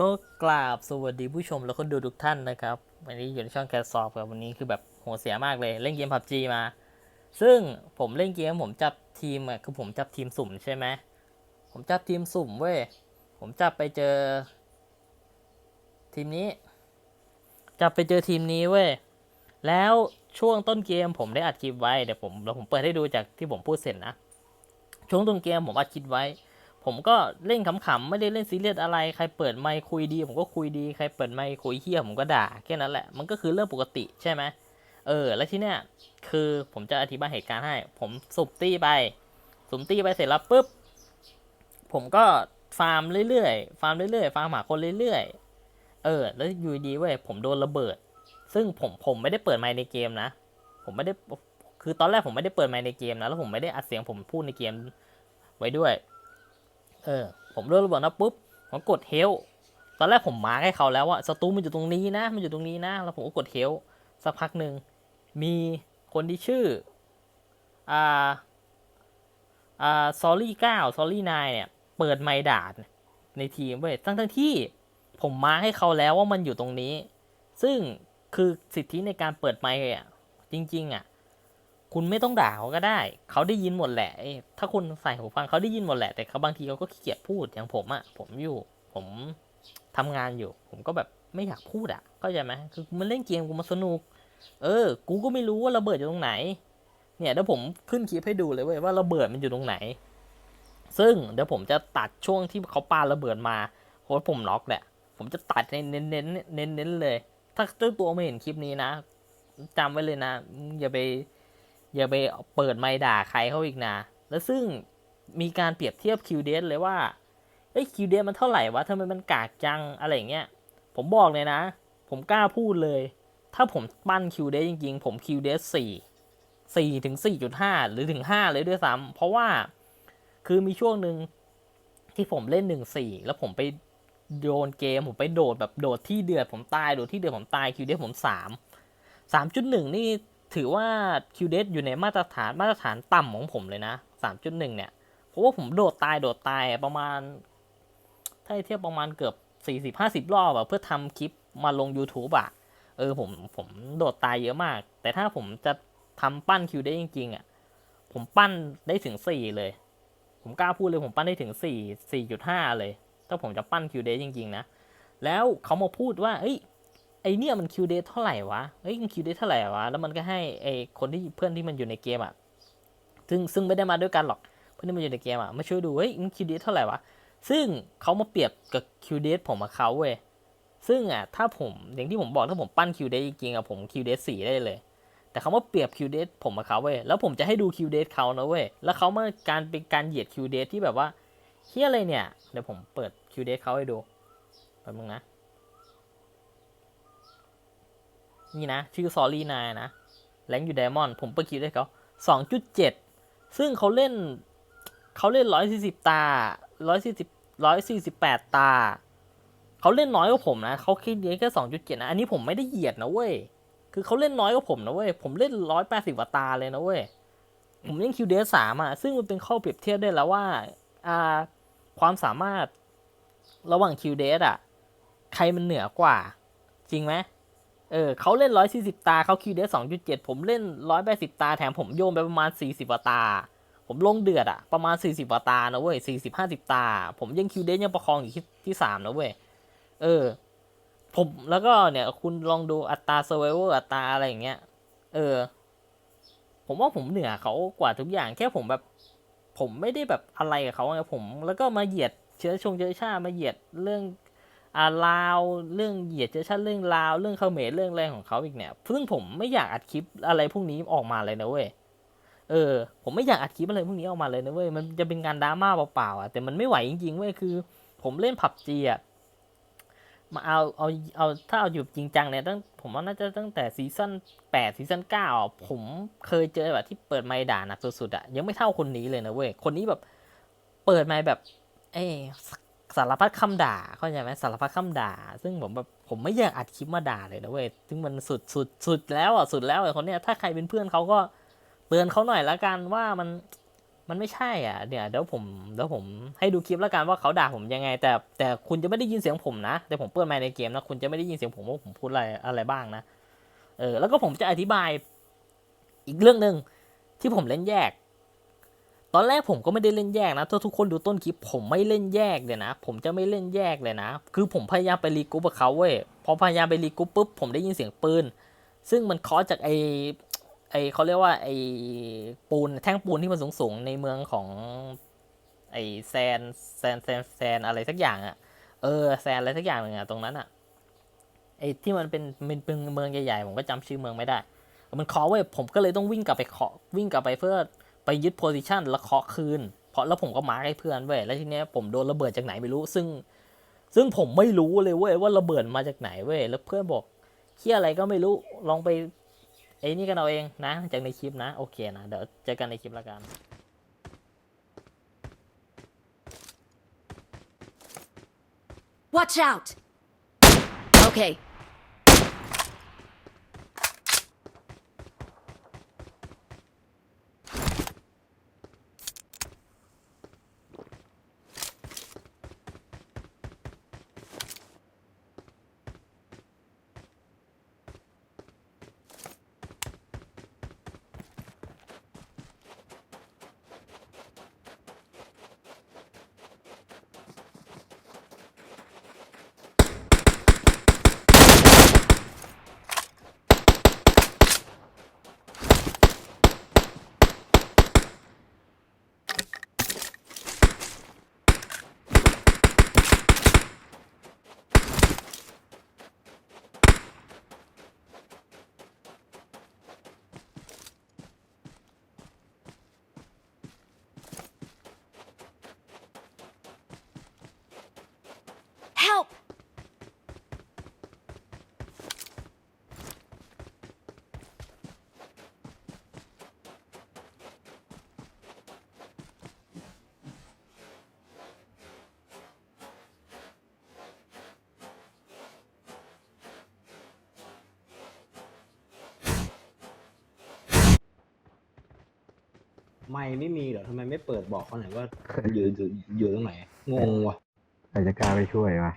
ก็กราบสวัสดีผู้ชมแล้วก็ดูทุกท่านนะครับวันนี้อยู่ในช่องแคสซอฟครับวันนี้คือแบบโหเสียมากเลย เล่นเกมพับจีมา ซึ่งผมเล่นเกมผมจับทีมอะคือผมจับทีมสุ่มใช่ไหมผมจับทีมสุ่มเว้ยผมจับไปเจอ ทีมนี้ จับไปเจอทีมนี้เว้ยแล้วช่วงต้นเกมผมได้อัดคลิปไว้เดี๋ยวผมเดี๋ยวผมเปิดให้ดูจากที่ผมพูดเสร็จนะช่วงต้นเกมผมอัดคลิปไว้ ผมก็เล่นขำๆไม่ได้เล่นซีเรียสอะไรใครเปิดไมค์คุยดี ผมก็คุยดีใครเปิดไมค์คุยเฮี้ยผมก็ด่าแค่นั้นแหละมันก็คือเรื่องปกติใช่ไหมเออ แล้วที่เนี้ยคือผมจะอธิบายเหตุการณ์ให้ ผมสุบตี้ไปสุ่มตี้ไปเสร็จแล้วปุ๊บผมก็ฟาร์มเรื่อยๆฟาร์มเรื่อยๆฟาร์มหาคนเรื่อยๆเออ แล้วอยู่ดีเว้ยผมโดนระเบิด ซึ่งผมผมไม่ได้เปิดไมค์ในเกมนะ ผมไม่ได้คือตอนแรกผมไม่ได้เปิดไมค์ในเกมนะแล้วผมไม่ได้อัดเสียงผมพูดในเกมไว้ด้วย เออ ผมโดนระเบิดนะปุ๊บผมกดเฮลตอนแรกผมมาให้เขาแล้วว่าศัตรูมันอยู่ตรงนี้นะ มันอยู่ตรงนี้นะ แล้วผมก็กดเฮลสักพักหนึ่งมีคนที่ชื่ออ่าอ่าซอรี่เก้าซอรี่นายเนี่ย เปิดไมค์ด่าในทีมเว้ยทั้งทั้งที่ผมมาให้เขาแล้วว่ามันอยู่ตรงนี้ ซึ่งคือสิทธิในการเปิดไมค์อะจริง ๆ อะ คุณไม่ต้องด่าเขาก็ได้ เขาได้ยินหมดแหละถ้าคุณใส่หูฟังเขาได้ยินหมดแหละแต่เขาบางทีเขาก็ขี้เกียจพูดอย่างผมอะผมอยู่ ผมทำงานอยู่ ผมก็แบบไม่อยากพูดอะเข้าใจไหมคือมันเล่นเกมกูมาสนุก เออ กูก็ไม่รู้ว่าระเบิดอยู่ตรงไหน เนี่ยเดี๋ยวผมขึ้นคลิปให้ดูเลยเว้ยว่าระเบิดมันอยู่ตรงไหน ซึ่งเดี๋ยวผมจะตัดช่วงที่เขาปาระเบิดมาเพราะผมล็อกแหละ ผมจะตัดให้เน้นเน้นเน้นเน้นๆเลย ถ้าเจ้าตัวไม่เห็นคลิปนี้นะจำไว้เลยนะอย่าไป อย่าไปเปิดไมค์ด่าใครเขาอีกนะ แล้วซึ่งมีการเปรียบเทียบคิวเดสเลยว่าเอ้ยคิวเดสมันเท่าไหร่วะทำไมมันกากจังอะไรอย่างเงี้ย ผมบอกเลยนะ ผมกล้าพูดเลย ถ้าผมปั้นคิวเดสจริงๆ ผมคิวเดสสี่สี่ถึงสี่จุดห้าหรือถึงห้าเลยด้วยซ้ำเพราะว่าคือมีช่วงหนึ่งที่ผมเล่นหนึ่งสี่แล้วผมไปโดนเกม ผมไปโดดแบบโดดที่เดือดผมตาย โดดที่เดือดผมตายคิวเดสผมสามสามจุดหนึ่งนี่ ถือว่า QD อยู่ในมาตรฐานมาตรฐานต่ำของผมเลยนะ 3.1 เนี่ย เพราะว่าผมโดดตายโดดตายประมาณ ถ้าเทียบประมาณเกือบ 40-50 รอบอะเพื่อทำคลิปมาลง YouTube อะเออผมผมโดดตายเยอะมาก แต่ถ้าผมจะทำปั้น QD จริงๆอะผมปั้นได้ถึง 4 เลย ผมกล้าพูดเลยผมปั้นได้ถึง 4 4.5 เลย ถ้าผมจะปั้น QD จริง ๆ นะ แล้วเขามาพูดว่า เอ้ย ไอเนี่ยมันคิวเดทเท่าไหร่วะ เฮ้ยมันคิวเดทเท่าไหร่วะ แล้วมันก็ให้ไอคนที่เพื่อนที่มันอยู่ในเกมอะ ซึ่งซึ่งไม่ได้มาด้วยกันหรอก เพื่อนที่มันอยู่ในเกมอะ มาช่วยดู เฮ้ยมันคิวเดทเท่าไหร่วะ ซึ่งเขามาเปรียบกับคิวเดทผมกับเขาเว้ย ซึ่งอะถ้าผมอย่างที่ผมบอกถ้าผมปั้นคิวเดทจริงๆอะผมคิวเดทสี่ได้เลย แต่เขามาเปรียบคิวเดทผมกับเขาเว้ย แล้วผมจะให้ดูคิวเดทเขานะเว้ย แล้วเขามาการเป็นการเหยียดคิวเดทที่แบบว่าเฮียอะไรเนี่ย เดี๋ยวผมเปิดคิวเดทเขาให้ดูแป๊บนึงนะ นี่นะ ชื่อซอรี่นายนะแรงอยู่ไดมอนด์ผมเปิดคิวได้เขาสองจุดเจ็ดซึ่งเขาเล่นเขาเล่นร้อยสี่สิบตาร้อยสี่สิบร้อยสี่สิบแปดตา เขาเล่นน้อยกว่าผมนะเขาคิดเดียแค่สองจุดเจ็ดนะ อันนี้ผมไม่ได้เหยียดนะเว้ย คือเขาเล่นน้อยกว่าผมนะเว้ย ผมเล่นร้อยแปดสิบตาเลยนะเว้ย ผมเล่นคิวเดสามอะ ซึ่งมันเป็นข้อเปรียบเทียบได้แล้วว่า อ่า ความสามารถระหว่างคิวเดสอะ ใครมันเหนือกว่า จริงไหม เออเขาเล่นร้อยสี่สิบตาเขาคิวเดสองจุดเจ็ดผมเล่นร้อยแปดสิบตาแถมผมโยนไปประมาณสี่สิบตา ผมลงเดือดอะประมาณสี่สิบตานะเว้ยสี่สิบห้าสิบตา ผมยังคิวเดสยังประคองอยู่ที่ที่สามนะเว้ยเออ ผมแล้วก็เนี่ยคุณลองดูอัตราเซอร์ไวเวอร์อัตราอะไรอย่างเงี้ย เออ ผมว่าผมเหนือเขากว่าทุกอย่างแค่ผมแบบ ผมไม่ได้แบบอะไรกับเขาไงผม แล้วก็มาเหยียดเชื้อชงเชื้อชาติมาเหยียดเรื่อง อ่าลาวเรื่องเหยียดเชื้อชาติเรื่องลาวเรื่องเขมรเรื่องอะไรของเขาอีกเนี่ยซึ่งผมไม่อยากอัดคลิปอะไรพวกนี้ออกมาเลยนะเว้ยเออ ผมไม่อยากอัดคลิปอะไรพวกนี้ออกมาเลยนะเว้ยมันจะเป็นการดราม่าเปล่าๆอะแต่มันไม่ไหวจริงๆเว้ยคือ ผมเล่นผับจีอะมาเอาเอาเอาถ้าเอาอยู่จริงจังเนี่ยตั้งผมว่าน่าจะตั้งแต่ซีซั่นแปดซีซั่นเก้าผมเคยเจอแบบที่เปิดไมด่าหนักสุดๆอะยังไม่เท่าคนนี้เลยนะเว้ยคนนี้แบบ เปิดไมค์แบบ เอ้ สารพัดคำด่าเข้าใจไหมสารพัดคำด่า ซึ่งผมแบบผมไม่อยากอัดคลิปมาด่าเลยนะเว้ยซึ่งมันสุดสุดสุดแล้วอะสุดแล้วไอ้คนเนี้ยถ้าใครเป็นเพื่อนเขาก็เตือนเขาหน่อยละกันว่ามันมันไม่ใช่อะเดี๋ยเดี๋ยวผมเดี๋ยวผมให้ดูคลิปแล้วกันว่าเขาด่าผมยังไง แต่แต่คุณจะไม่ได้ยินเสียงผมนะแต่ผมเปิดไมค์ในเกมนะคุณจะไม่ได้ยินเสียงผมว่าผมพูดอะไรอะไรบ้างนะเออแล้วก็ผมจะอธิบายอีกเรื่องหนึ่งที่ผมเล่นแยก ตอนแรกผมก็ไม่ได้เล่นแยกนะ ถ้าทุกคนดูต้นคลิปผมไม่เล่นแยกเลยนะ ผมจะไม่เล่นแยกเลยนะ คือผมพยายามไปรีกรุ๊ปกับเขาเว้ย พอพยายามไปรีกรุ๊ปปุ๊บผมได้ยินเสียงปืน ซึ่งมันเคอจากไอไอเขาเรียกว่าไอปูนแท่งปูนที่มันสูงๆในเมืองของไอแซนแซนแซนแซนอะไรสักอย่างอะ่ะ เออแซนอะไรสักอย่างหนึ่งอะ่ะตรงนั้นอะ่ะไอที่มันเป็นเป็นเป็นเมืองใหญ่ๆผมก็จำชื่อเมืองไม่ได้ มันเคาะเว้ยผมก็เลยต้องวิ่งกลับไปเคาะวิ่งกลับไปเพื่อ ไปยึดโพซิชันแล้วเคาะคืน เพราะแล้วผมก็มาร์กให้เพื่อนเว้ยแล้วทีเนี้ยผมโดนระเบิดจากไหนไม่รู้ ซึ่ง ซึ่งผมไม่รู้เลยเว้ยว่าระเบิดมาจากไหนเว้ยแล้วเพื่อนบอกเฮียอะไรก็ไม่รู้ลองไปไอ้นี่กันเอาเองนะ จากในคลิปนะ โอเคนะ เดี๋ยวเจอกันในคลิปแล้วกัน Watch out! Okay. ไม่ไม่มีเหรอทำไมไม่เปิดบอกเขาหน่อยว่าอยู่อยู่อยู่ตรงไหนงงว่ะใครจะกล้าไปช่วยวะ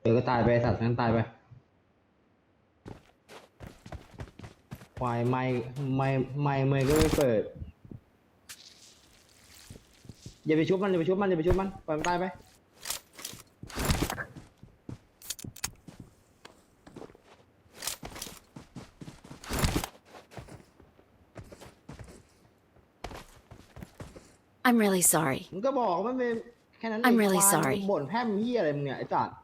เดี๋ยวก็ตายไปสัตว์นั้นตายไปควายไม่ไม่ไม่ไม่ก็ไม่เปิดอย่าไปชุบมันอย่าไปชุบมันอย่าไปชุบมันปล่อยมันตายไป I'm really sorry. มึงก็บอกมันเป็นแค่นั้น I'm ไอ้ really ควาย sorry มึงบ่นแพร่มเฮียอะไรมึงเนี่ยไอ้สัตว์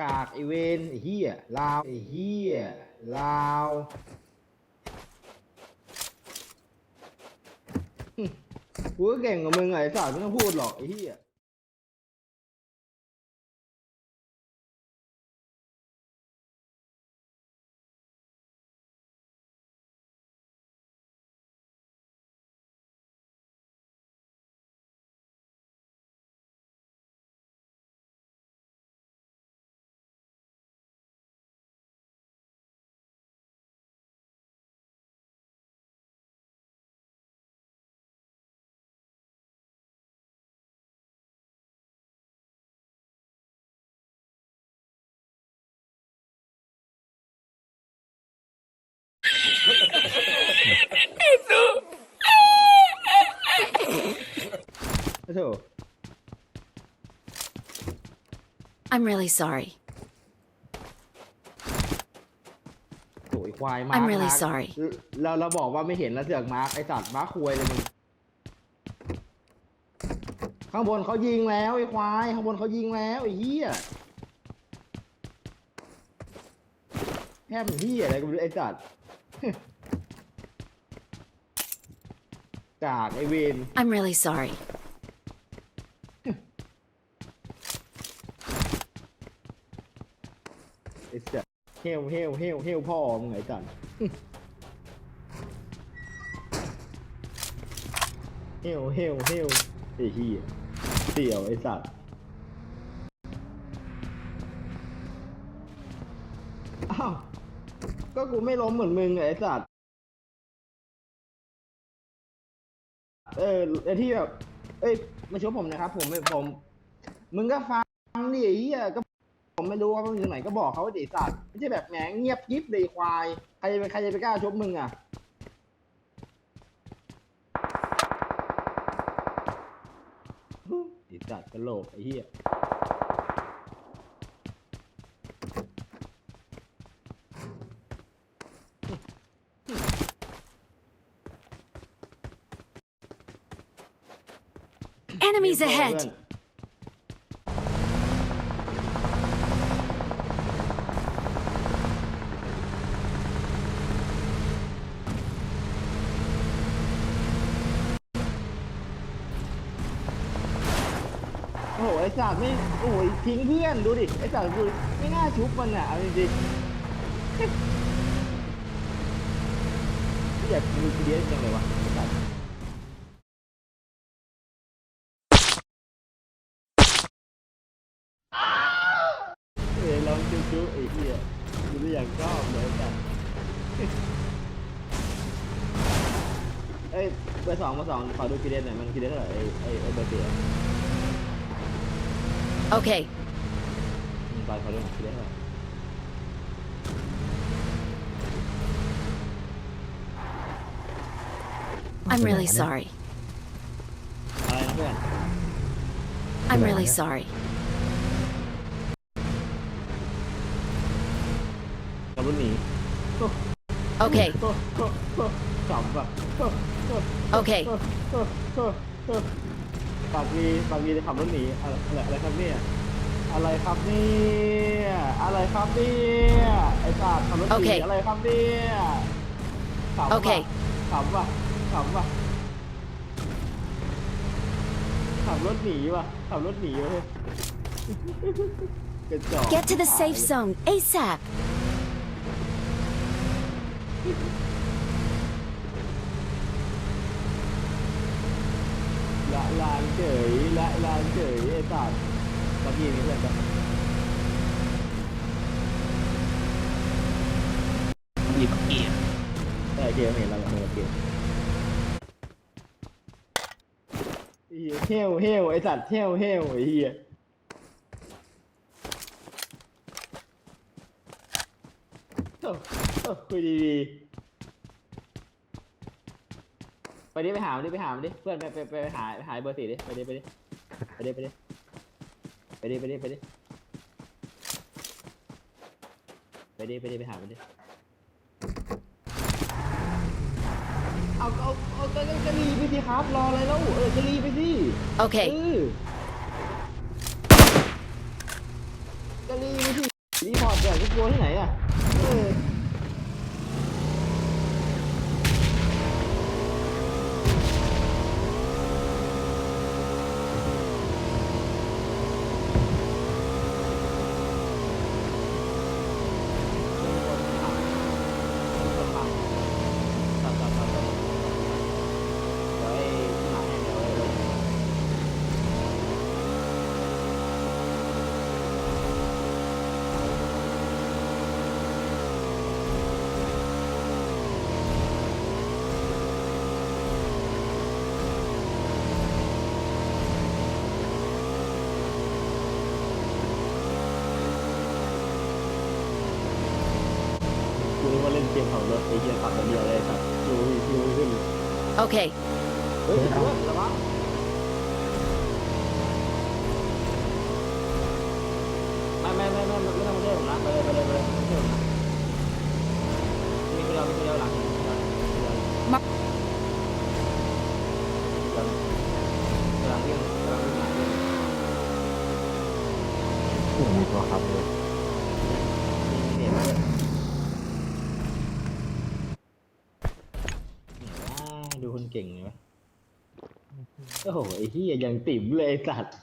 กากไอเวนไอ้เฮียลาวไอ้เฮียลาวหึกูก็เก่งกว่ามึงไอ้สัตว์ไม่ต้องพูดหรอกไอ้เฮีย โอ้โถ I'm really sorry. โอ้ยควายมาร์ค I'm really มาร์ค sorry เราเราบอกว่าไม่เห็นแล้วเสือกมาร์คไอสัตว์มาร์คควยเลยมึง ข้างบนเขายิงแล้วไอ้ควายข้างบนเขายิงแล้วไอ้เหี้ยแทบเหี้ยอะไรก็ไม่รู้ไอ้สัตว์กากไอเวน I'm really sorry. ไอ้สัตว์เฮลเฮลเฮลเฮลพ่อมึงไอ้สัตว์เฮลเฮลเฮลไอ้เหี้ยเสี่ยวไอ้สัตว์อ้าวก็กูไม่ล้มเหมือนมึงไอ้สัตว์เออไอ้ที่แบบเอ้ยมาช่วยผมนะครับ ผมไม่ผม มึงก็ฟังดิไอ้เหี้ยก็ ผมไม่รู้ว่ามันอยู่ไหนก็บอกเขาดิไอสัตว์ไม่ใช่แบบแหมเงียบยิบเลยควายใครจะไปใครจะไปกล้าชกมึงอะไอสัตว์กระโหลกไอ้เหี้ย Enemies ahead! โอ้ยทิ้งเพื่อนดูดิไอ้สัตว์คือไม่น่าชุบมันอะเอาจริงๆอยากมีเดียจังเลยวะไอ้สัตว์เอ้ยลองจุ๊จุ๊ไอ้เหี้ยกูไม่อยากชอบเลยไอ้สัตว์เอ้ยเบอร์สองเบอร์สองขอดูกีเดนหน่อยมันกีเดนเท่าไหร่ไอ้ไอ้เบอร์เสี่อะ Okay. I'm really sorry. I'm really sorry. Okay. Okay. okay. ปากดีปากดีจะขับรถหนีอะไรอะไรอะไรครับเนี่ยอะไรครับเนี่ยอะไรครับเนี่ยไอ้สัตว์ขับรถหโอเค นีอะไรครับเนี่ยขำโอป่ะเคขำป่ะขำป่ะขับรถหนีว่ะขับรถหนีเว้ยกระจอก Get to the safe zone ASAP. ละลานเฉยละลานเฉยไอ้สัตว์ปากดีนี่เพื่อนปะมีปักกี้เออเกมเห็นแล้วเหมือนเกมเฮียเฮลเฮลไอสัตว์เฮลเฮลไอเฮียโอ้โอ้คุยดีๆ ไปดิไปหามันดิไปหามันดิเพื่อนไปไปไปหาไปหาเบอร์สี่ดิไปดิไปดิไปดิไปดิไปดิไปดิไปดิไปดิไปดิไปหามันดิเอาเอาเอาก็ก็รีไปสิครับรออะไรแล้วเออก็รีไปสิเอ Okay, อก็รีไปสิรีพอร์ตแบบจะกลัวที่ไหนอะเออ กูนึกว่าเล่นเกมขับรถ ไอ้เหี้ยขับคนเดียวเลยครับดูดูขึ้น okay. เฮ้ยเพื่อนระวังไม่ไม่ไม่ไม่ไม่ต้องมาช่วยผมนะไปเลยไปเลยไปเลยไม่ช่วยผมนะมีคนเดียวมีคนเดียวหลังมีคนเดียวมีคนเดียว มา กำลังกำลังวิ่งกำลังวิ่งหลังวิ่ง มีตัวครับเลย มีมีเหตุด้วยไหนวะดูคน เก่งเลยวะโอ้โหไอ้เหี้ยยังติ่มเลยไอ้สัตว์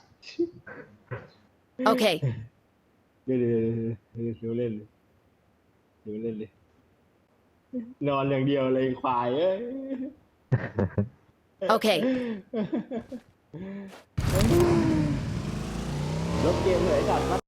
Okay, เดี๋ยวเดี๋ยวเดี๋ยวเดี๋ยวเล่นเลยเดี๋ยวเล่นเลยนอนอย่างเดียวเลยควายเอ้ย okay. ลบเกมเลยไอ้สัตว์มา